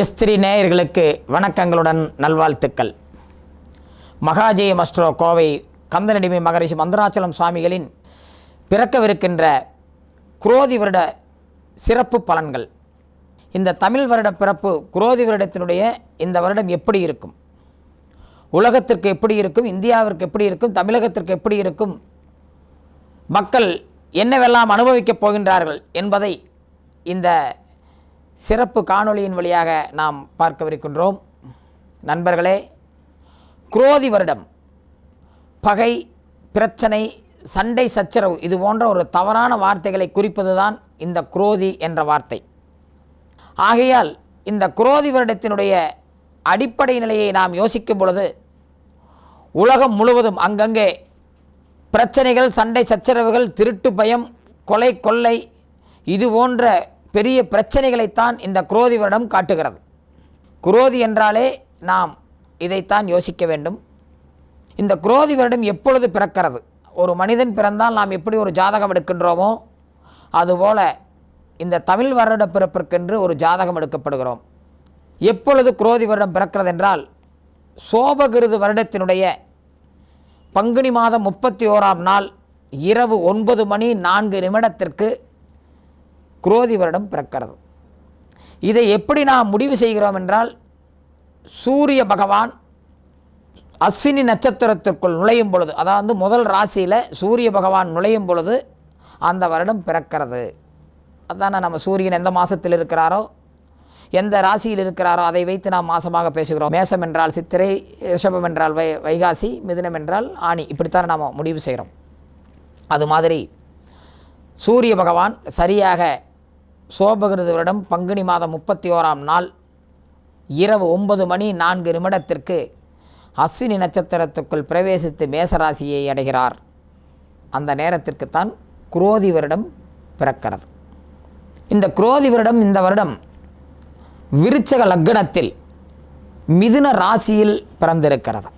இஸ்திரி நேயர்களுக்கு வணக்கங்களுடன் நல்வாழ்த்துக்கள். மகாஜெய மஸ்ட்ரோ கோவை கந்தனடிமை மகரிஷி மந்திராச்சலம் சுவாமிகளின் பிறக்கவிருக்கின்ற குரோதி வருட சிறப்பு பலன்கள். இந்த தமிழ் வருட பிறப்பு குரோதி வருடத்தினுடைய இந்த வருடம் எப்படி இருக்கும்? உலகத்திற்கு எப்படி இருக்கும்? இந்தியாவிற்கு எப்படி இருக்கும்? தமிழகத்திற்கு எப்படி இருக்கும்? மக்கள் என்னவெல்லாம் அனுபவிக்கப் போகின்றார்கள் என்பதை இந்த சிறப்பு காணொளியின் வழியாக நாம் பார்க்கவிருக்கின்றோம். நண்பர்களே குரோதி வருடம் பகை பிரச்சனை சண்டை சச்சரவு இது போன்ற ஒரு தவறான வார்த்தைகளை குறிப்பதுதான் இந்த குரோதி என்ற வார்த்தை. ஆகையால் இந்த குரோதி வருடத்தினுடைய அடிப்படை நிலையை நாம் யோசிக்கும் பொழுது உலகம் முழுவதும் அங்கங்கே பிரச்சனைகள் சண்டை சச்சரவுகள் திருட்டு பயம் கொலை கொள்ளை இது போன்ற பெரிய பிரச்சனைகளைத்தான் இந்த குரோதி வருடம் காட்டுகிறது. குரோதி என்றாலே நாம் இதைத்தான் யோசிக்க வேண்டும். இந்த குரோதி வருடம் எப்பொழுது பிறக்கிறது? ஒரு மனிதன் பிறந்தால் நாம் எப்படி ஒரு ஜாதகம் எடுக்கின்றோமோ அதுபோல இந்த தமிழ் வருட பிறப்பிற்கென்று ஒரு ஜாதகம் எடுக்கப்படுகிறோம். எப்பொழுது குரோதி வருடம் பிறக்கிறது என்றால் சோபகிருது வருடத்தினுடைய பங்குனி மாதம் முப்பத்தி ஓராம் நாள் இரவு ஒன்பது மணி நான்கு நிமிடத்திற்கு குரோதி வருடம் பிறக்கிறது. இதை எப்படி நாம் முடிவு செய்கிறோம் என்றால் சூரிய பகவான் அஸ்வினி நட்சத்திரத்திற்குள் நுழையும் பொழுது அதாவது முதல் ராசியில் சூரிய பகவான் நுழையும் பொழுது அந்த வருடம் பிறக்கிறது. அதான் நம்ம சூரியன் எந்த மாதத்தில் இருக்கிறாரோ எந்த ராசியில் இருக்கிறாரோ அதை வைத்து நாம் மாசமாக பேசுகிறோம். மேசம் என்றால் சித்திரை ரிஷபம் என்றால் வை வைகாசி மிதுனம் என்றால் ஆணி. இப்படித்தான் நாம் முடிவு செய்கிறோம். அது மாதிரி சூரிய பகவான் சரியாக சோபகிருது வருடம் பங்குனி மாதம் முப்பத்தி ஓராம் நாள் இரவு ஒன்பது மணி நான்கு நிமிடத்திற்கு அஸ்வினி நட்சத்திரத்துக்குள் பிரவேசித்து மேசராசியை அடைகிறார். அந்த நேரத்திற்குத்தான் குரோதி வருடம் பிறக்கிறது. இந்த குரோதி வருடம் இந்த வருடம் விருச்சக லக்னத்தில் மிதுன ராசியில் பிறந்திருக்கிறது.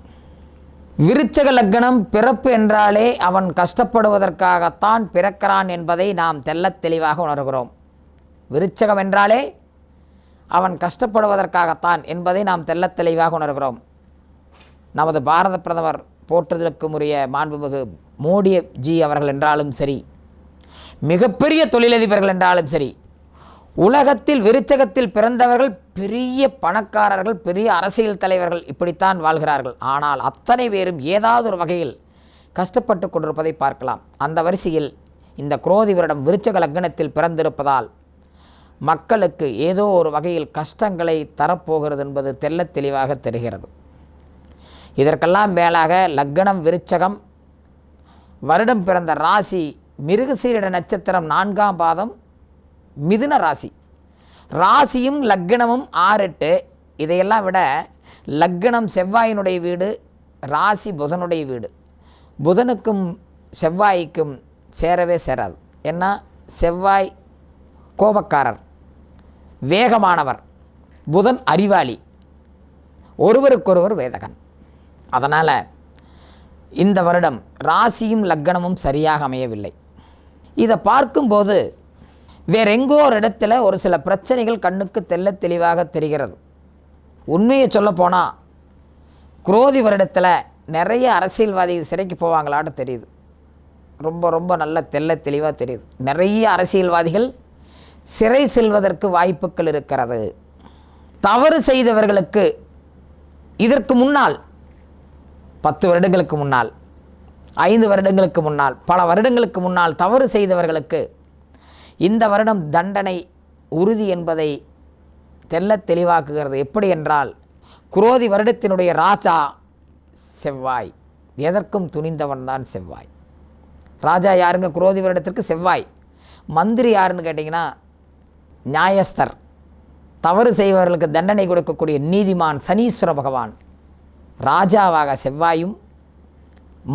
விருச்சக லக்னம் பிறப்பு என்றாலே அவன் கஷ்டப்படுவதற்காகத்தான் பிறக்கிறான் என்பதை நாம் தெள்ளத் தெளிவாக உணர்கிறோம். விருச்சகம் என்றாலே அவன் கஷ்டப்படுவதற்காகத்தான் என்பதை நாம் தெல்ல தெளிவாக உணர்கிறோம். நமது பாரத பிரதமர் போற்றுதலுக்கும் மாண்புமிகு மோடி ஜி அவர்கள் என்றாலும் சரி மிகப்பெரிய தொழிலதிபர்கள் என்றாலும் சரி உலகத்தில் விருச்சகத்தில் பிறந்தவர்கள் பெரிய பணக்காரர்கள் பெரிய அரசியல் தலைவர்கள் இப்படித்தான் வாழ்கிறார்கள். ஆனால் அத்தனை பேரும் ஏதாவது ஒரு வகையில் கஷ்டப்பட்டு கொண்டிருப்பதை பார்க்கலாம். அந்த வரிசையில் இந்த குரோதி வருடம் விருச்சக லக்னத்தில் பிறந்திருப்பதால் மக்களுக்கு ஏதோ ஒரு வகையில் கஷ்டங்களை தரப்போகிறது என்பது தெள்ளத் தெளிவாக தெரிகிறது. இதற்கெல்லாம் மேலாக லக்னம் விருச்சகம் வருடம் பிறந்த ராசி மிருகசீரிட நட்சத்திரம் நான்காம் பாதம் மிதுன ராசி. ராசியும் லக்னமும் ஆறெட்டு. இதையெல்லாம் விட லக்னம் செவ்வாயினுடைய வீடு ராசி புதனுடைய வீடு. புதனுக்கும் செவ்வாய்க்கும் சேரவே சேராது. ஏன்னா செவ்வாய் கோபக்காரர். வேகமானவர் புதன் அறிவாளி ஒருவருக்கொருவர் வேதகன். அதனால் இந்த வருடம் ராசியும் லக்னமும் சரியாக அமையவில்லை. இதை பார்க்கும்போது வேறெங்கோ ஒரு இடத்துல ஒரு சில பிரச்சனைகள் கண்ணுக்கு தெல்ல தெளிவாக தெரிகிறது. உண்மையை சொல்லப்போனால் குரோதி வருடத்தில் நிறைய அரசியல்வாதிகள் சிறைக்கு போவாங்களான்னு தெரியுது. ரொம்ப ரொம்ப நல்ல தெல்ல தெளிவாக தெரியுது. நிறைய அரசியல்வாதிகள் சிறை செல்வதற்கு வாய்ப்புகள் இருக்கிறது. தவறு செய்தவர்களுக்கு இதற்கு முன்னால் பத்து வருடங்களுக்கு முன்னால் ஐந்து வருடங்களுக்கு முன்னால் பல வருடங்களுக்கு முன்னால் தவறு செய்தவர்களுக்கு இந்த வருடம் தண்டனை உறுதி என்பதை தெல்ல தெளிவாக்குகிறது. எப்படி என்றால் குரோதி வருடத்தினுடைய ராஜா செவ்வாய். எதற்கும் துணிந்தவன் தான் செவ்வாய். ராஜா யாருங்க? குரோதி வருடத்திற்கு செவ்வாய். மந்திரி யாருன்னு கேட்டிங்கன்னா நியாயஸ்தர். தவறு செய்பவர்களுக்கு தண்டனை கொடுக்கக்கூடிய நீதிமான் சனீஸ்வர பகவான். ராஜாவாக செவ்வாயும்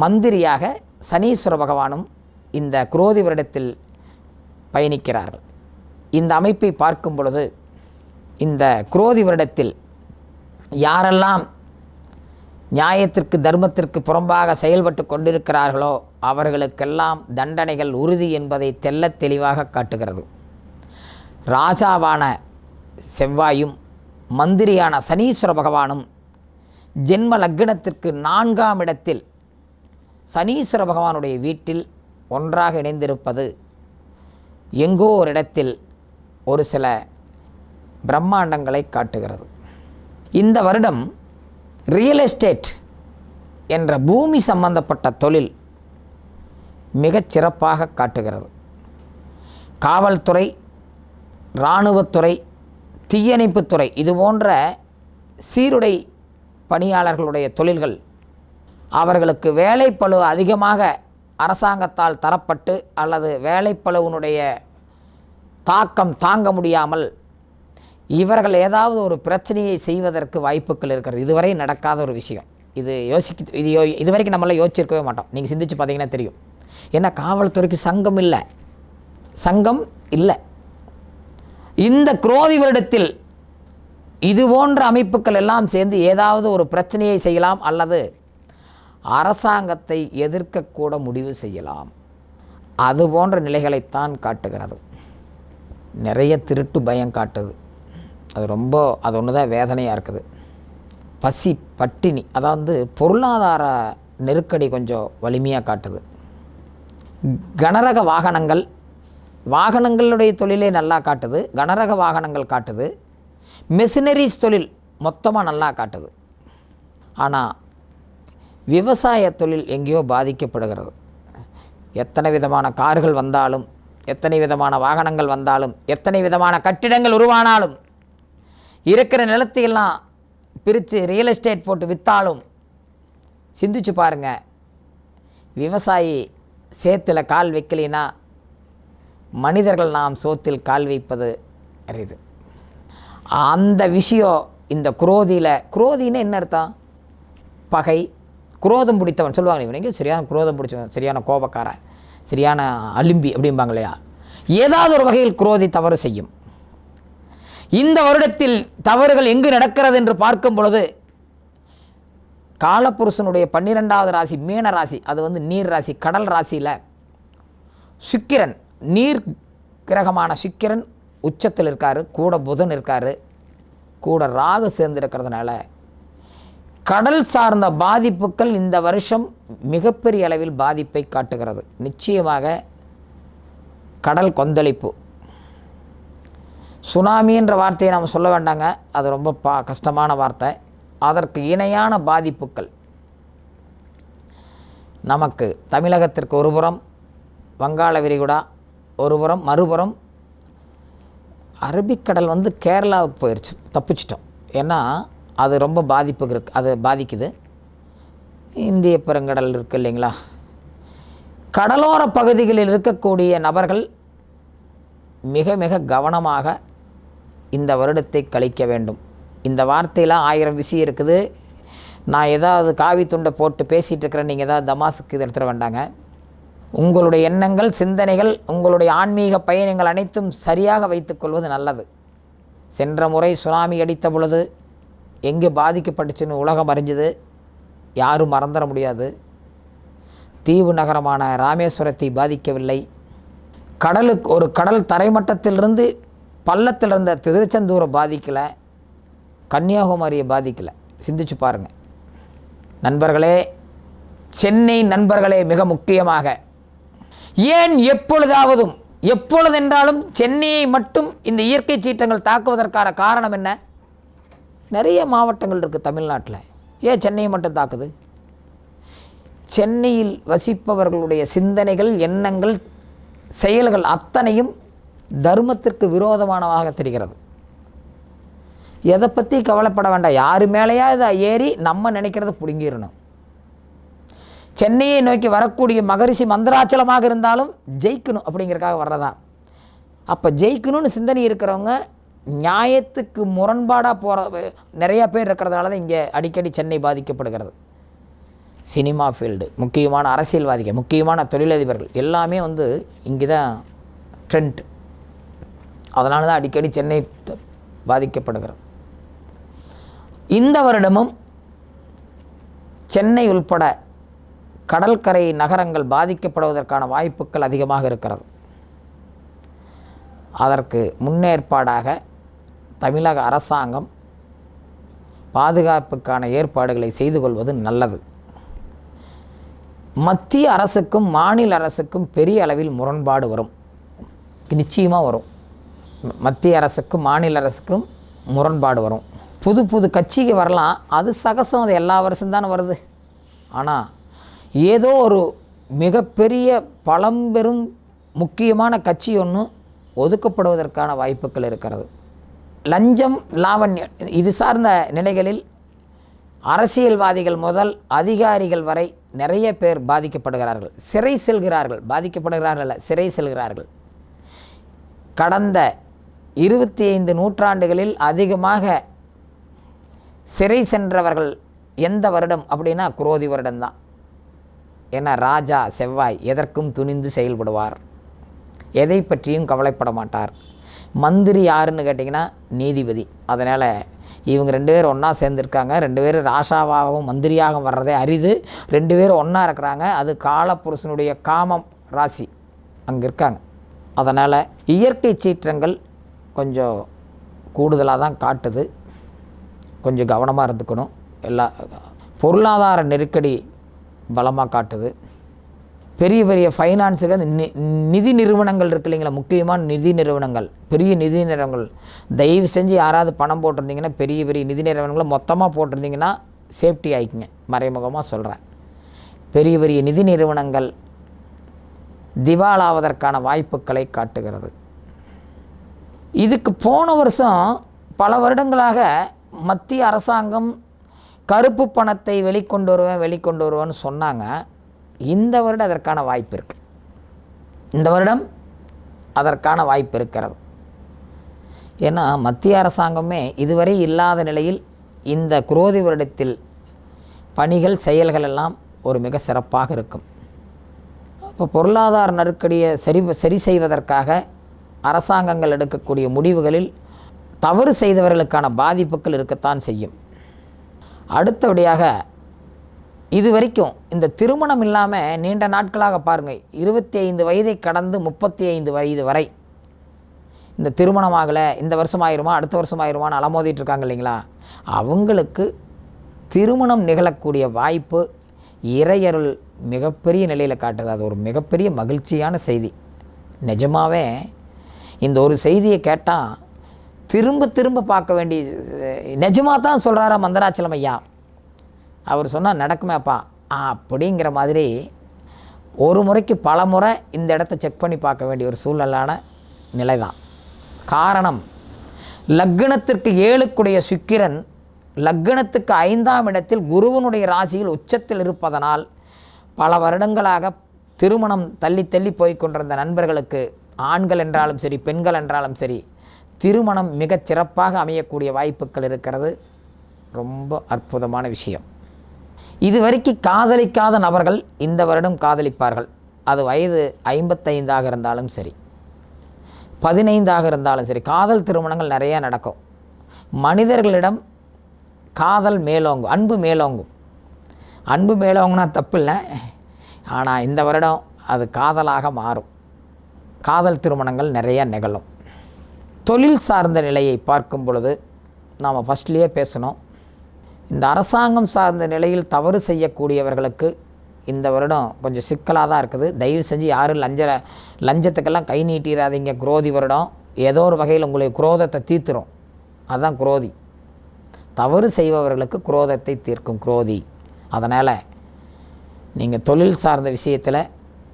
மந்திரியாக சனீஸ்வர பகவானும் இந்த குரோதி வருடத்தில் பயணிக்கிறார்கள். இந்த அமைப்பை பார்க்கும் பொழுது இந்த குரோதி வருடத்தில் யாரெல்லாம் நியாயத்திற்கு தர்மத்திற்கு புறம்பாக செயல்பட்டு கொண்டிருக்கிறார்களோ அவர்களுக்கெல்லாம் தண்டனைகள் உறுதி என்பதை தெல்ல தெளிவாக காட்டுகிறது. ராஜாவான செவ்வாயும் மந்திரியான சனீஸ்வர பகவானும் ஜென்ம லக்னத்திற்கு நான்காம் இடத்தில் சனீஸ்வர பகவானுடைய வீட்டில் ஒன்றாக இணைந்திருப்பது எங்கோ ஒரு இடத்தில் ஒரு சில பிரம்மாண்டங்களை காட்டுகிறது. இந்த வருடம் ரியல் எஸ்டேட் என்ற பூமி சம்பந்தப்பட்ட தொழில் மிகச் சிறப்பாக காட்டுகிறது. காவல்துறை இராணுவத்துறை தீயணைப்புத்துறை இது போன்ற சீருடை பணியாளர்களுடைய தொழில்கள் அவர்களுக்கு வேலைப்பளு அதிகமாக அரசாங்கத்தால் தரப்பட்டு அல்லது வேலைப்பளுவினுடைய தாக்கம் தாங்க முடியாமல் இவர்கள் ஏதாவது ஒரு பிரச்சனையை செய்வதற்கு வாய்ப்புகள் இருக்கிறது. இதுவரை நடக்காத ஒரு விஷயம். இது யோசிக்க இது யோ இது வரைக்கும் நம்மளாம் யோசிச்சிருக்கவே மாட்டோம். நீங்கள் சிந்திச்சு பார்த்தீங்கன்னா தெரியும். ஏன்னா காவல்துறைக்கு சங்கம் இல்லை. சங்கம் இல்லை. இந்த குரோதி வருடத்தில் இது போன்ற அமைப்புகள் எல்லாம் சேர்ந்து ஏதாவது ஒரு பிரச்சனையை செய்யலாம் அல்லது அரசாங்கத்தை எதிர்க்கக்கூட முடிவு செய்யலாம். அது போன்ற நிலைகளைத்தான் காட்டுகிறது. நிறைய திருட்டு பயம் காட்டுது. அது ரொம்ப அது ஒன்று தான் வேதனையாக இருக்குது. பசி பட்டினி அதாவது பொருளாதார நெருக்கடி கொஞ்சம் வலிமையாக காட்டுது. கனரக வாகனங்கள் வாகனங்களுடைய தொழிலே நல்லா காட்டுது கனரக வாகனங்கள் காட்டுது மெஷினரிஸ் தொழில் மொத்தமாக நல்லா காட்டுது. ஆனால் விவசாய தொழில் எங்கேயோ பாதிக்கப்படுகிறது. எத்தனை விதமான கார்கள் வந்தாலும் எத்தனை விதமான வாகனங்கள் வந்தாலும் எத்தனை விதமான கட்டிடங்கள் உருவானாலும் இருக்கிற நிலத்தையெல்லாம் பிரித்து ரியல் எஸ்டேட் போட்டு விற்றாலும் சிந்திச்சு பாருங்கள் விவசாயி சேத்தில் கால் வைக்கலைன்னா மனிதர்கள் நாம் சோத்தில் கால் வைப்பது அரிது. அந்த விஷயம் இந்த குரோதியில் குரோதின்னு என்ன அர்த்தம்? பகை. குரோதம் பிடித்தவன் சொல்லுவாங்க இவனுக்கு சரியான குரோதம் பிடிச்சவன் சரியான கோபக்காரன் சரியான அலும்பி அப்படிம்பாங்க இல்லையா? ஏதாவது ஒரு வகையில் குரோதி தவறு செய்யும். இந்த வருடத்தில் தவறுகள் எங்கு நடக்கிறது என்று பார்க்கும் பொழுது காலப்புருஷனுடைய பன்னிரெண்டாவது ராசி மீன ராசி அது வந்து நீர் ராசி கடல் ராசியில் சுக்கிரன் நீர் கிரகமான சுக்கிரன் உச்சத்தில் இருக்கார் கூட புதன் இருக்கார் கூட ராகு சேர்ந்திருக்கிறதுனால கடல் சார்ந்த பாதிப்புகள் இந்த வருஷம் மிகப்பெரிய அளவில் பாதிப்பை காட்டுகிறது. நிச்சயமாக கடல் கொந்தளிப்பு. சுனாமி என்ற வார்த்தையை நாம் சொல்ல வேண்டாங்க. அது ரொம்ப பா கஷ்டமான வார்த்தை. அதற்கு இணையான பாதிப்புகள். நமக்கு தமிழகத்திற்கு ஒருபுறம் வங்காள விரிகுடா ஒருபுறம் மறுபுறம் அரபிக்கடல் வந்து கேரளாவுக்கு போயிடுச்சு தப்பிச்சிட்டோம். ஏன்னா அது ரொம்ப பாதிப்புக்கு இருக்கு அது பாதிக்குது. இந்திய பெருங்கடல் இருக்குது இல்லைங்களா? கடலோர பகுதிகளில் இருக்கக்கூடிய நபர்கள் மிக மிக கவனமாக இந்த வருடத்தை கழிக்க வேண்டும். இந்த வார்த்தையெல்லாம் ஆயிரம் விஷயம் இருக்குது. நான் ஏதாவது காவி துண்டை போட்டு பேசிகிட்டு இருக்கிறேன் நீங்கள் ஏதாவது தமாசுக்கு இது எடுத்துட வேண்டாங்க உங்களுடைய எண்ணங்கள் சிந்தனைகள் உங்களுடைய ஆன்மீக பயணங்கள் அனைத்தும் சரியாக வைத்துக்கொள்வது நல்லது. சென்ற முறை சுனாமி அடித்த பொழுது எங்கே பாதிக்கப்பட்டுச்சுன்னு உலகம் அறிஞ்சது. யாரும் மறந்துட முடியாது. தீவு நகரமான ராமேஸ்வரத்தை பாதிக்கவில்லை. கடலுக்கு ஒரு கடல் தரைமட்டத்திலிருந்து பள்ளத்தில் இருந்த திருச்செந்தூரை பாதிக்கலை. கன்னியாகுமரியை பாதிக்கலை. சிந்திச்சு பாருங்கள் நண்பர்களே சென்னை நண்பர்களே மிக முக்கியமாக ஏன் எப்பொழுதாவதும் எப்பொழுதென்றாலும் சென்னையை மட்டும் இந்த இயற்கை சீற்றங்கள் தாக்குவதற்கான காரணம் என்ன? நிறைய மாவட்டங்கள் இருக்குது தமிழ்நாட்டில். ஏன் சென்னையை மட்டும் தாக்குது? சென்னையில் வசிப்பவர்களுடைய சிந்தனைகள் எண்ணங்கள் செயல்கள் அத்தனையும் தர்மத்திற்கு விரோதமானதாக தெரிகிறது. எதை பற்றி கவலைப்பட வேண்டாம். யார் மேலேயா இதை ஏறி நம்ம நினைக்கிறத பிடுங்கிடணும். சென்னையை நோக்கி வரக்கூடிய மகரிஷி மந்திராச்சலமாக இருந்தாலும் ஜெயிக்கணும் அப்படிங்கிறக்காக வர்றதா? அப்போ ஜெயிக்கணும்னு சிந்தனை இருக்கிறவங்க நியாயத்துக்கு முரண்பாடாக போகிற நிறையா பேர் இருக்கிறதுனால தான் இங்கே அடிக்கடி சென்னை பாதிக்கப்படுகிறது. சினிமா ஃபீல்டு முக்கியமான அரசியல்வாதிகள் முக்கியமான தொழிலதிபர்கள் எல்லாமே வந்து இங்கே தான் ட்ரெண்ட் அதனால தான் அடிக்கடி சென்னை பாதிக்கப்படுகிறது. இந்த வருடமும் சென்னை உள்பட கடற்கரை நகரங்கள் பாதிக்கப்படுவதற்கான வாய்ப்புகள் அதிகமாக இருக்கிறது. அதற்கு முன்னேற்பாடாக தமிழக அரசாங்கம் பாதுகாப்புக்கான ஏற்பாடுகளை செய்து கொள்வது நல்லது. மத்திய அரசுக்கும் மாநில அரசுக்கும் பெரிய அளவில் முரண்பாடு வரும். நிச்சயமாக வரும். மத்திய அரசுக்கும் மாநில அரசுக்கும் முரண்பாடு வரும். புது புது கட்சிக்கு வரலாம். அது சகசம். அது எல்லா வருஷம் தானே வருது. ஆனால் ஏதோ ஒரு மிகப்பெரிய பழம்பெரும் முக்கியமான கட்சி ஒன்று ஒதுக்கப்படுவதற்கான வாய்ப்புகள் இருக்கிறது. லஞ்சம் லாவண்யம் இது சார்ந்த நிலைகளில் அரசியல்வாதிகள் முதல் அதிகாரிகள் வரை நிறைய பேர் பாதிக்கப்படுகிறார்கள். சிறை செல்கிறார்கள். பாதிக்கப்படுகிறார்கள் அல்ல, சிறை செல்கிறார்கள். கடந்த இருபத்தி ஐந்து நூற்றாண்டுகளில் அதிகமாக சிறை சென்றவர்கள் எந்த வருடம் அப்படின்னா குரோதி வருடம்தான். ஏன்னா ராஜா செவ்வாய் எதற்கும் துணிந்து செயல்படுவார். எதை பற்றியும் கவலைப்பட மாட்டார். மந்திரி யாருன்னு கேட்டிங்கன்னா நீதிபதி. அதனால் இவங்க ரெண்டு பேரும் ஒன்றா சேர்ந்துருக்காங்க. ரெண்டு பேரும் ராஷாவாகவும் மந்திரியாகவும் வர்றதே அரிது. ரெண்டு பேரும் ஒன்றா இருக்கிறாங்க. அது காலப்புருஷனுடைய காமம் ராசி. அங்கே இருக்காங்க. அதனால் இயற்கை சீற்றங்கள் கொஞ்சம் கூடுதலாக தான் காட்டுது. கொஞ்சம் கவனமாக இருந்துக்கணும். எல்லா பொருளாதார நெருக்கடி பலமாக காட்டுது. பெரிய பெரிய ஃபைனான்ஸுக்கு அந்த நி நிதி நிறுவனங்கள் இருக்கு இல்லைங்களா? முக்கியமான நிதி நிறுவனங்கள். பெரிய நிதி நிறுவனங்கள். தயவு செஞ்சு யாராவது பணம் போட்டிருந்தீங்கன்னா பெரிய பெரிய நிதி நிறுவனங்களை மொத்தமாக போட்டிருந்தீங்கன்னா சேஃப்டி ஆகிக்குங்க மறைமுகமாக சொல்கிறேன் பெரிய பெரிய நிதி நிறுவனங்கள் திவாலாவதற்கான வாய்ப்புகளை காட்டுகிறது. இதுக்கு போன வருஷம் பல வருடங்களாக மத்திய அரசாங்கம் கருப்பு பணத்தை வெளிக்கொண்டு வருவேன் வெளிக்கொண்டு வருவேன்னு சொன்னாங்க. இந்த வருடம் அதற்கான வாய்ப்பு இருக்குது இந்த வருடம் அதற்கான வாய்ப்பு இருக்கிறது. ஏன்னா மத்திய அரசாங்கமே இதுவரை இல்லாத நிலையில் இந்த குரோதி வருடத்தில் பணிகள் செயல்கள் எல்லாம் ஒரு மிக சிறப்பாக இருக்கும். இப்போ பொருளாதார நெருக்கடியை சரி சரி செய்வதற்காக அரசாங்கங்கள் எடுக்கக்கூடிய முடிவுகளில் தவறு செய்தவர்களுக்கான பாதிப்புகள் இருக்கத்தான் செய்யும். அடுத்தபடியாக இது வரைக்கும் இந்த திருமணம் இல்லாமல் நீண்ட நாட்களாக பாருங்கள் இருபத்தி ஐந்து வயதை கடந்து முப்பத்தி ஐந்து வயது வரை இந்த திருமணம் ஆகலை. இந்த வருஷம் ஆயிருமா? அடுத்த வருஷம் ஆயிருமான்னு அலமோதிட்டு இருக்காங்க இல்லைங்களா? அவங்களுக்கு திருமணம் நிகழக்கூடிய வாய்ப்பு இறையருள் மிகப்பெரிய நிலையில் காட்டுது. அது ஒரு மிகப்பெரிய மகிழ்ச்சியான செய்தி. நிஜமாவே இந்த ஒரு செய்தியை கேட்டால் திரும்ப திரும்ப பார்க்க வேண்டிய நிஜமாக தான் சொல்கிறாரா மந்தராச்சலம் ஐயா? அவர் சொன்னால் நடக்குமேப்பா ஆ அப்படிங்கிற மாதிரி ஒரு முறைக்கு பல முறை இந்த இடத்த செக் பண்ணி பார்க்க வேண்டிய ஒரு சூழலான நிலை தான் காரணம் லக்னத்திற்கு ஏழுக்குடைய சுக்கிரன் லக்னத்துக்கு ஐந்தாம் இடத்தில் குருவனுடைய ராசியில் உச்சத்தில் இருப்பதனால் பல வருடங்களாக திருமணம் தள்ளி தள்ளி போய் கொண்டிருந்த நண்பர்களுக்கு ஆண்கள் என்றாலும் சரி பெண்கள் என்றாலும் சரி திருமணம் மிகச் சிறப்பாக அமையக்கூடிய வாய்ப்புகள் இருக்கிறது. ரொம்ப அற்புதமான விஷயம். இதுவரைக்கும் காதலிக்காத நபர்கள் இந்த வருடம் காதலிப்பார்கள். அது வயது ஐம்பத்தைந்தாக இருந்தாலும் சரி பதினைந்தாக இருந்தாலும் சரி காதல் திருமணங்கள் நிறையா நடக்கும். மனிதர்களிடம் காதல் மேலோங்கும் அன்பு மேலோங்கும். அன்பு மேலோங்குனா தப்பு இல்லை ஆனால் இந்த வருடம் அது காதலாக மாறும். காதல் திருமணங்கள் நிறையா நிகழும். தொழில் சார்ந்த நிலையை பார்க்கும் பொழுது நாம் ஃபஸ்ட்லேயே பேசணும். இந்த அரசாங்கம் சார்ந்த நிலையில் தவறு செய்யக்கூடியவர்களுக்கு இந்த வருடம் கொஞ்சம் சிக்கலாக தான் இருக்குது. தயவு செஞ்சு யாரும் லஞ்ச லஞ்சத்துக்கெல்லாம் கை நீட்டிடாதீங்க குரோதி வருடம் ஏதோ ஒரு வகையில் உங்களுடைய குரோதத்தை தீர்த்துரும். அதுதான் குரோதி. தவறு செய்பவர்களுக்கு குரோதத்தை தீர்க்கும் குரோதி. அதனால் நீங்கள் தொழில் சார்ந்த விஷயத்தில்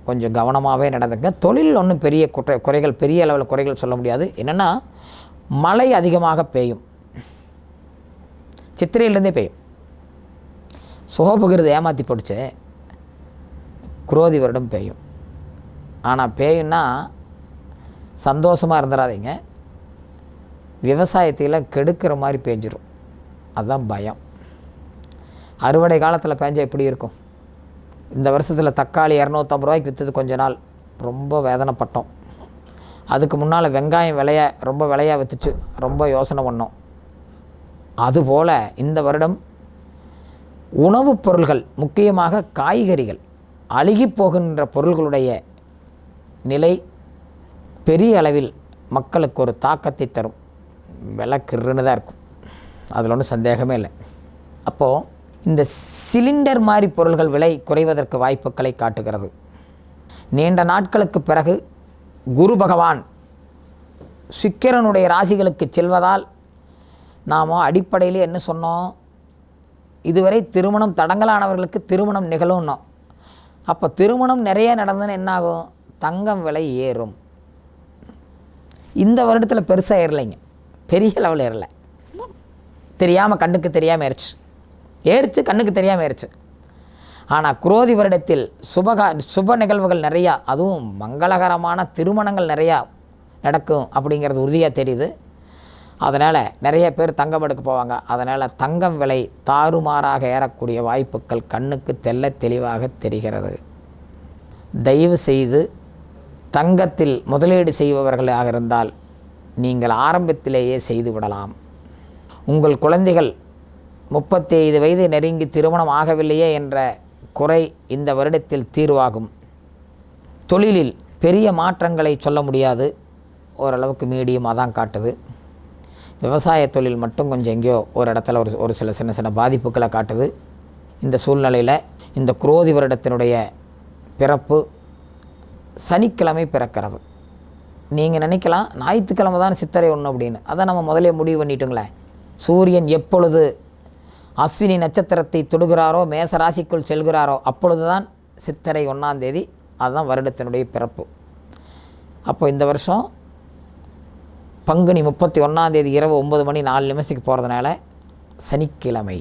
கொஞ்சம் கவனமாகவே நடந்துங்க தொழில் ஒன்றும் பெரிய குற்ற குறைகள் பெரிய அளவில் குறைகள் சொல்ல முடியாது. என்னென்னா மழை அதிகமாக பெய்யும். சித்திரையிலேருந்தே பெய்யும். சோபுகிறது ஏமாற்றி போடுச்சு குரோதி வருடம் பெய்யும். ஆனால் பெய்யும்னா சந்தோஷமாக இருந்துடாதீங்க விவசாயத்தில் கெடுக்கிற மாதிரி பேஞ்சிரும். அதுதான் பயம். அறுவடை காலத்தில் பேஞ்சால் எப்படி இருக்கும்? இந்த வருஷத்தில் தக்காளி இரநூத்தம்பது ரூபாய்க்கு விற்றது கொஞ்ச நாள். ரொம்ப வேதனைப்பட்டோம். அதுக்கு முன்னால் வெங்காயம் விலைய ரொம்ப விலையாக விற்றுச்சு ரொம்ப யோசனை பண்ணோம். அதுபோல் இந்த வருடம் உணவுப் பொருள்கள் முக்கியமாக காய்கறிகள் அழுகி போகின்ற பொருள்களுடைய நிலை பெரிய அளவில் மக்களுக்கு ஒரு தாக்கத்தை தரும். விலை கிருன்னு தான் இருக்கும். அதில் ஒன்றும் சந்தேகமே இல்லை. அப்போது இந்த சிலிண்டர் மாதிரி பொருள்கள் விலை குறைவதற்கு வாய்ப்புகளை காட்டுகிறது. நீண்ட நாட்களுக்கு பிறகு குரு பகவான் சுக்கிரனுடைய ராசிகளுக்கு செல்வதால் நாம் அடிப்படையில் என்ன சொன்னோம்? இதுவரை திருமணம் தடங்கலானவர்களுக்கு திருமணம் நிகழும்னோம். அப்போ திருமணம் நிறைய நடந்ததுன்னு என்னாகும்? தங்கம் விலை ஏறும். இந்த வருடத்தில் பெருசாக ஏறலைங்க. பெரிய லெவலில் ஏறல. தெரியாமல் கண்ணுக்கு தெரியாமல் ஏறிச்சு. ஏறிச்சு கண்ணுக்கு தெரியாமல் ஏறிச்சு. ஆனால் குரோதி வருடத்தில் சுபகா சுப நிகழ்வுகள் நிறையா அதுவும் மங்களகரமான திருமணங்கள் நிறையா நடக்கும் அப்படிங்கிறது உறுதியாக தெரியுது. அதனால் நிறைய பேர் தங்கம் எடுக்க போவாங்க. அதனால் தங்கம் விலை தாறுமாறாக ஏறக்கூடிய வாய்ப்புகள் கண்ணுக்கு தெல்ல தெளிவாக தெரிகிறது. தயவு செய்து தங்கத்தில் முதலீடு செய்பவர்களாக இருந்தால் நீங்கள் ஆரம்பத்திலேயே செய்து விடலாம். உங்கள் குழந்தைகள் முப்பத்தி ஐந்து வயது நெருங்கி திருமணம் ஆகவில்லையே என்ற குறை இந்த வருடத்தில் தீர்வாகும். தொழிலில் பெரிய மாற்றங்களை சொல்ல முடியாது. ஓரளவுக்கு மீடியமாக தான் காட்டுது. விவசாய தொழில் மட்டும் கொஞ்சம் எங்கேயோ ஒரு இடத்துல ஒரு ஒரு சில சின்ன சின்ன பாதிப்புகளை காட்டுது. இந்த சூழ்நிலையில் இந்த குரோதி வருடத்தினுடைய பிறப்பு சனிக்கிழமை பிறக்கிறது. நீங்கள் நினைக்கலாம் ஞாயிற்றுக்கிழமை தான் சித்திரை ஒன்று அப்படின்னு. அதை நம்ம முதலே முடிவு பண்ணிட்டோங்களேன். சூரியன் எப்பொழுது அஸ்வினி நட்சத்திரத்தை தொடுகிறாரோ மேச ராசிக்குள் செல்கிறாரோ அப்பொழுது தான் சித்திரை ஒன்றாந்தேதி அதுதான் வருடத்தினுடைய பிறப்பு. அப்போ இந்த வருஷம் பங்குனி முப்பத்தி ஒன்றாந்தேதி இரவு ஒம்பது மணி நாலு நிமிஷத்துக்கு போகிறதுனால சனிக்கிழமை.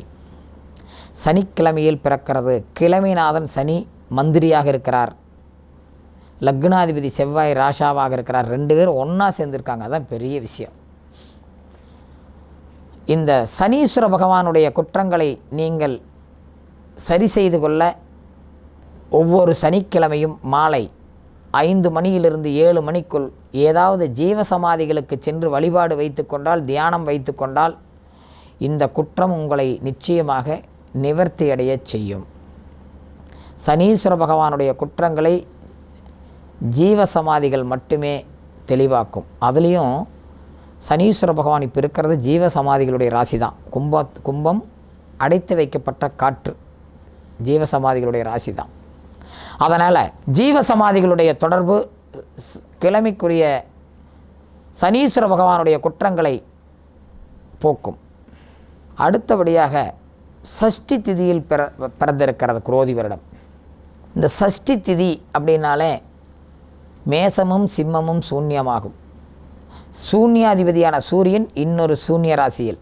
சனிக்கிழமையில் பிறக்கிறது. கிழமைநாதன் சனி மந்திரியாக இருக்கிறார். லக்னாதிபதி செவ்வாய் ராஷாவாக இருக்கிறார். ரெண்டு பேரும் ஒன்றா சேர்ந்துருக்காங்க. அதுதான் பெரிய விஷயம். இந்த சனீஸ்வர பகவானுடைய குற்றங்களை நீங்கள் சரி செய்து கொள்ள ஒவ்வொரு சனிக்கிழமையும் மாலை ஐந்து மணியிலிருந்து ஏழு மணிக்குள் ஏதாவது ஜீவ சமாதிகளுக்கு சென்று வழிபாடு வைத்து கொண்டால் தியானம் வைத்து கொண்டால் இந்த குற்றம் உங்களை நிச்சயமாக நிவர்த்தியடைய செய்யும். சனீஸ்வர பகவானுடைய குற்றங்களை ஜீவ சமாதிகள் மட்டுமே தெளிவாக்கும். அதுலேயும் சனீஸ்வர பகவான் இப்போ இருக்கிறது ஜீவ சமாதிகளுடைய ராசி தான் கும்ப கும்பம் அடைத்து வைக்கப்பட்ட காற்று ஜீவ சமாதிகளுடைய ராசி தான் அதனால் ஜீவ சமாதிகளுடைய தொடர்பு கிழமைக்குரிய சனீஸ்வர பகவானுடைய குற்றங்களை போக்கும். அடுத்தபடியாக சஷ்டி திதியில் பிற பிறந்திருக்கிறது குரோதி வருடம். இந்த சஷ்டி திதி அப்படின்னாலே மேசமும் சிம்மமும் சூன்யமாகும். சூன்யாதிபதியான சூரியன் இன்னொரு சூன்ய ராசியில்.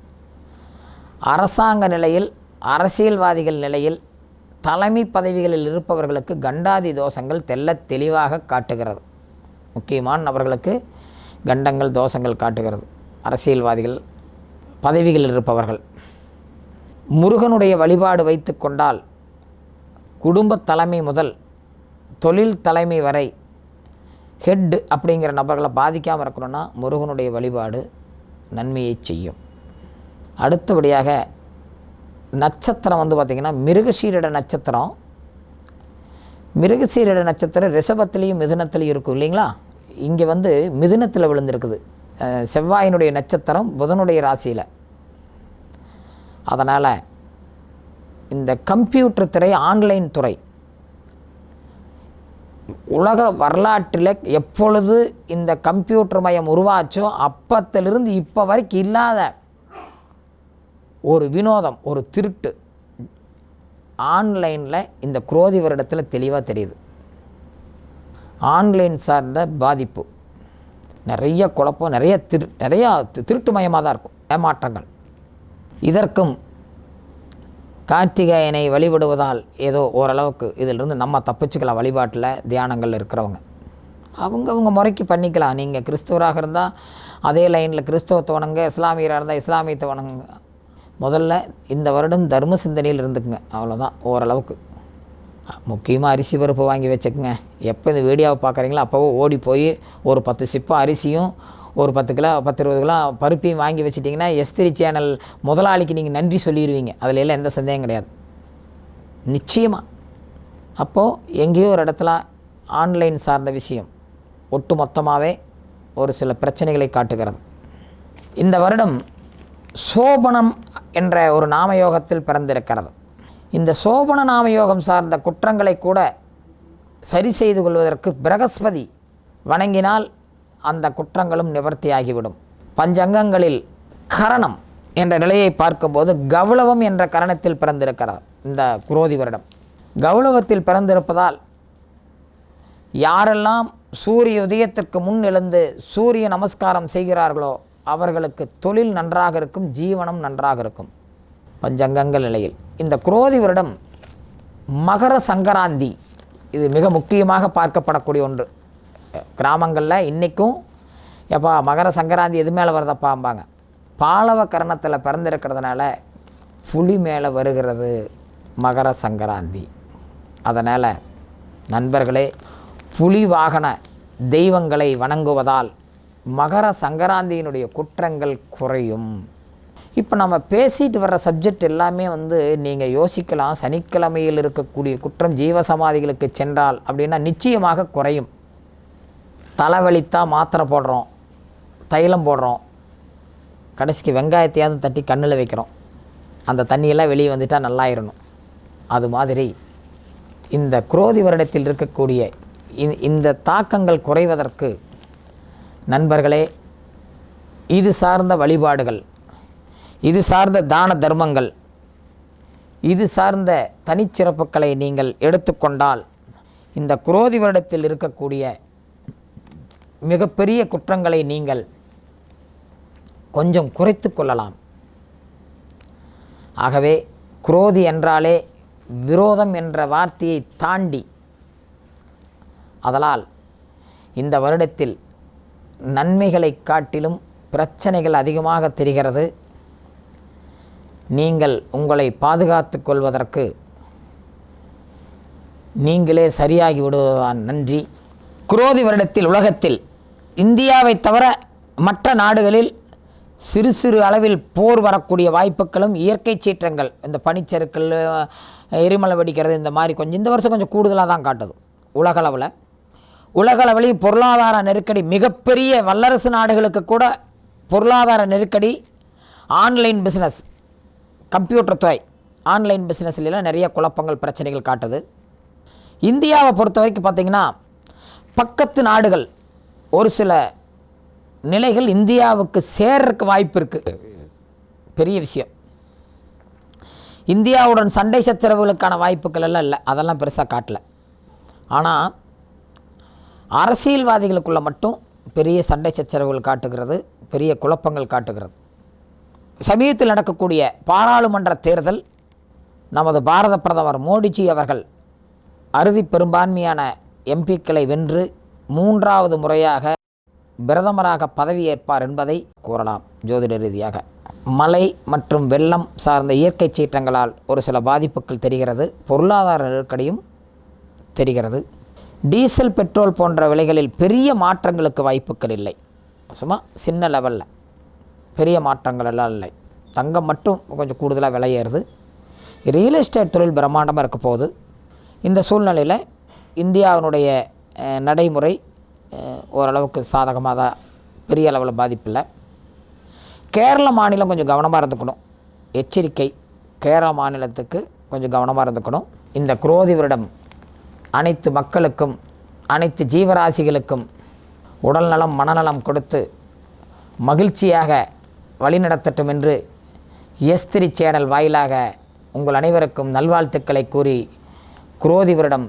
அரசாங்க நிலையில் அரசியல்வாதிகள் நிலையில் தலைமை பதவிகளில் இருப்பவர்களுக்கு கண்டாதி தோஷங்கள் தெல்ல தெளிவாக காட்டுகிறது. முக்கியமான நபர்களுக்கு கண்டங்கள் தோஷங்கள் காட்டுகிறது. அரசியல்வாதிகள் பதவிகளில் இருப்பவர்கள். முருகனுடைய வழிபாடு வைத்து கொண்டால் குடும்ப தலைமை முதல் தொழில் தலைமை வரை ஹெட் அப்படிங்கிற நபர்களை பாதிக்காமல் இருக்கணும்னா முருகனுடைய வழிபாடு நன்மையை செய்யும். அடுத்தபடியாக நட்சத்திரம் வந்து பார்த்திங்கன்னா மிருகசீரிட நட்சத்திரம். மிருகசீரிட நட்சத்திரம் ரிஷபத்திலையும் மிதுனத்திலையும் இருக்கும் இல்லைங்களா? இங்கே வந்து மிதுனத்தில் விழுந்திருக்குது. செவ்வாயினுடைய நட்சத்திரம் புதனுடைய ராசியில். அதனால் இந்த கம்ப்யூட்டர் துறை ஆன்லைன் துறை உலக வரலாற்றில் எப்பொழுது இந்த கம்ப்யூட்டர் மயம் உருவாச்சோ அப்பத்திலிருந்து இப்போ வரைக்கும் இல்லாத ஒரு வினோதம் ஒரு திருட்டு ஆன்லைனில் இந்த குரோதி வருடத்தில் தெளிவாக தெரியுது. ஆன்லைன் சார்ந்த பாதிப்பு. நிறைய குழப்பம் நிறைய திரு நிறையா திருட்டு திருட்டுமயமாக தான் இருக்கும் ஏமாற்றங்கள். இதற்கும் கார்த்திகேயனை வழிபடுவதால் ஏதோ ஓரளவுக்கு இதிலிருந்து நம்ம தப்பிச்சுக்கலாம் வழிபாட்டில் தியானங்கள் இருக்கிறவங்க. அவங்க அவங்க முறைக்கு பண்ணிக்கலாம். நீங்கள் கிறிஸ்துவராக இருந்தால் அதே லைனில் கிறிஸ்தவத்தை வணங்க இஸ்லாமியராக இருந்தால் இஸ்லாமியத்தை வணங்குங்க முதல்ல இந்த வருடம் தர்ம சிந்தனையில் இருந்துக்குங்க. அவ்வளோதான் ஓரளவுக்கு. முக்கியமாக அரிசி பருப்பு வாங்கி வச்சுக்கோங்க. எப்போ இந்த வீடியோவை பார்க்குறீங்களோ அப்போவோ ஓடி போய் ஒரு பத்து சிப்பம் அரிசியும் ஒரு பத்து கிலோ பத்து இருபது கிலோ பருப்பையும் வாங்கி வச்சிட்டிங்கன்னா எஸ்திரி சேனல் முதலாளிக்கு நீங்கள் நன்றி சொல்லிடுவீங்க அதில் எல்லாம் எந்த சந்தேகம் கிடையாது. நிச்சயமாக அப்போது எங்கேயோ ஒரு இடத்துல ஆன்லைன் சார்ந்த விஷயம் ஒட்டு மொத்தமாகவே ஒரு சில பிரச்சனைகளை காட்டுகிறது. இந்த வருடம் சோபனம் என்ற ஒரு நாமயோகத்தில் பிறந்திருக்கிறது. இந்த சோபன நாமயோகம் சார்ந்த குற்றங்களை கூட சரி செய்து கொள்வதற்கு பிரகஸ்பதி வணங்கினால் அந்த குற்றங்களும் நிவர்த்தியாகிவிடும். பஞ்சங்கங்களில் கரணம் என்ற நிலையை பார்க்கும்போது கௌளவம் என்ற கரணத்தில் பிறந்திருக்கிறார் இந்த குரோதி வருடம். கௌளவத்தில் பிறந்திருப்பதால் யாரெல்லாம் சூரிய உதயத்திற்கு முன் எழுந்து சூரிய நமஸ்காரம் செய்கிறார்களோ அவர்களுக்கு தொழில் நன்றாக இருக்கும் ஜீவனம் நன்றாக இருக்கும். பஞ்சங்கங்கள் நிலையில் இந்த குரோதி வருடம் மகர சங்கராந்தி இது மிக முக்கியமாக பார்க்கப்படக்கூடிய ஒன்று. கிராமங்களில் இன்றைக்கும் எப்பா மகர சங்கராந்தி எது மேலே வருதப்பாம்பாங்க. பாலவ கரணத்தில் பிறந்திருக்கிறதுனால புலி மேலே வருகிறது மகர சங்கராந்தி. அதனால் நண்பர்களே புலி வாகன தெய்வங்களை வணங்குவதால் மகர சங்கராந்தியினுடைய குற்றங்கள் குறையும். இப்போ நம்ம பேசிட்டு வர்ற சப்ஜெக்ட் எல்லாமே வந்து நீங்கள் யோசிக்கலாம். சனிக்கிழமையில் இருக்கக்கூடிய குற்றம் ஜீவசமாதிகளுக்கு சென்றால் அப்படின்னா நிச்சயமாக குறையும். தலைவலித்தா மாத்திரை போடுறோம் தைலம் போடுறோம். கடைசிக்கு வெங்காயத்தையாவது தட்டி கண்ணில் வைக்கிறோம். அந்த தண்ணியெல்லாம் வெளியே வந்துட்டால் நல்லாயிடணும் அது மாதிரி இந்த குரோதி வருடத்தில் இருக்கக்கூடிய இ- இந்த தாக்கங்கள் குறைவதற்கு நண்பர்களே இது சார்ந்த வழிபாடுகள் இது சார்ந்த தான தர்மங்கள் இது சார்ந்த தனிச்சிறப்புகளை நீங்கள் எடுத்துக்கொண்டால் இந்த குரோதி வருடத்தில் இருக்கக்கூடிய மிகப்பெரிய குற்றங்களை நீங்கள் கொஞ்சம் குறைத்து கொள்ளலாம். ஆகவே குரோதி என்றாலே விரோதம் என்ற வார்த்தையை தாண்டி அதலால் இந்த வருடத்தில் நன்மைகளை காட்டிலும் பிரச்சனைகள் அதிகமாக தெரிகிறது. நீங்கள் உங்களை பாதுகாத்து கொள்வதற்கு நீங்களே சரியாகி விடுவதுதான் நன்றி. குரோதி வருடத்தில் உலகத்தில் இந்தியாவை தவிர மற்ற நாடுகளில் சிறு சிறு அளவில் போர் வரக்கூடிய வாய்ப்புகளும் இயற்கை சீற்றங்கள் இந்த பனிச்சறுக்கல் எரிமலை வெடிக்கிறது இந்த மாதிரி கொஞ்சம் இந்த வருஷம் கொஞ்சம் கூடுதலாக தான் காட்டுது உலகளவில் உலகளவிலையும் பொருளாதார நெருக்கடி மிகப்பெரிய வல்லரசு நாடுகளுக்கு கூட பொருளாதார நெருக்கடி ஆன்லைன் பிஸ்னஸ் கம்ப்யூட்டர் துறை ஆன்லைன் பிஸ்னஸ்லாம் நிறைய குழப்பங்கள் பிரச்சனைகள் காட்டுது. இந்தியாவை பொறுத்த வரைக்கும் பார்த்திங்கன்னா பக்கத்து நாடுகள் ஒரு சில நிலைகள் இந்தியாவுக்கு சேர்றதுக்கு வாய்ப்பு இருக்குது பெரிய விஷயம். இந்தியாவுடன் சண்டை சச்சரவுகளுக்கான வாய்ப்புகள் எல்லாம் இல்லை. அதெல்லாம் பெருசாக காட்டல. ஆனால் அரசியல்வாதிகளுக்குள்ளே மட்டும் பெரிய சண்டை சச்சரவுகள் காட்டுகிறது பெரிய குழப்பங்கள் காட்டுகிறது. சமீபத்தில் நடக்கக்கூடிய பாராளுமன்ற தேர்தல் நமது பாரத பிரதமர் மோடிஜி அவர்கள் அறுதி பெரும்பான்மையான எம்பிக்களை வென்று மூன்றாவது முறையாக பிரதமராக பதவியேற்பார் என்பதை கூறலாம் ஜோதிட ரீதியாக. மழை மற்றும் வெள்ளம் சார்ந்த இயற்கை சீற்றங்களால் ஒரு சில பாதிப்புகள் தெரிகிறது பொருளாதார நெருக்கடியும் தெரிகிறது. டீசல் பெட்ரோல் போன்ற விலைகளில் பெரிய மாற்றங்களுக்கு வாய்ப்புகள் இல்லை. சும்மா சின்ன லெவலில் பெரிய மாற்றங்கள் எல்லாம் இல்லை. தங்கம் மட்டும் கொஞ்சம் கூடுதலாக விலையேறுது ரியல் எஸ்டேட் தொழில் பிரம்மாண்டமாக இருக்க போகுது. இந்த சூழ்நிலையில் இந்தியாவினுடைய நடைமுறை ஓரளவுக்கு சாதகமாக தான் பெரிய அளவில் பாதிப்பில்லை கேரள மாநிலம் கொஞ்சம் கவனமாக இருந்துக்கணும். எச்சரிக்கை கேரள மாநிலத்துக்கு கொஞ்சம் கவனமாக இருந்துக்கணும். இந்த குரோதி வருடம் அனைத்து மக்களுக்கும் அனைத்து ஜீவராசிகளுக்கும் உடல்நலம் மனநலம் கொடுத்து மகிழ்ச்சியாக வழிநடத்தட்டும் என்று எஸ்திரி சேனல் வாயிலாக உங்கள் அனைவருக்கும் நல்வாழ்த்துக்களை கூறி குரோதி வருடம்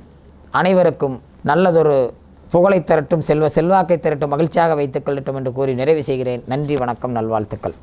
அனைவருக்கும் நல்லதொரு புகழை திரட்டும் செல்வ செல்வாக்கை திரட்டும் மகிழ்ச்சியாக வைத்துக் கொள்ளட்டும் என்று கூறி நிறைவு செய்கிறேன். நன்றி வணக்கம் நல்வாழ்த்துக்கள்.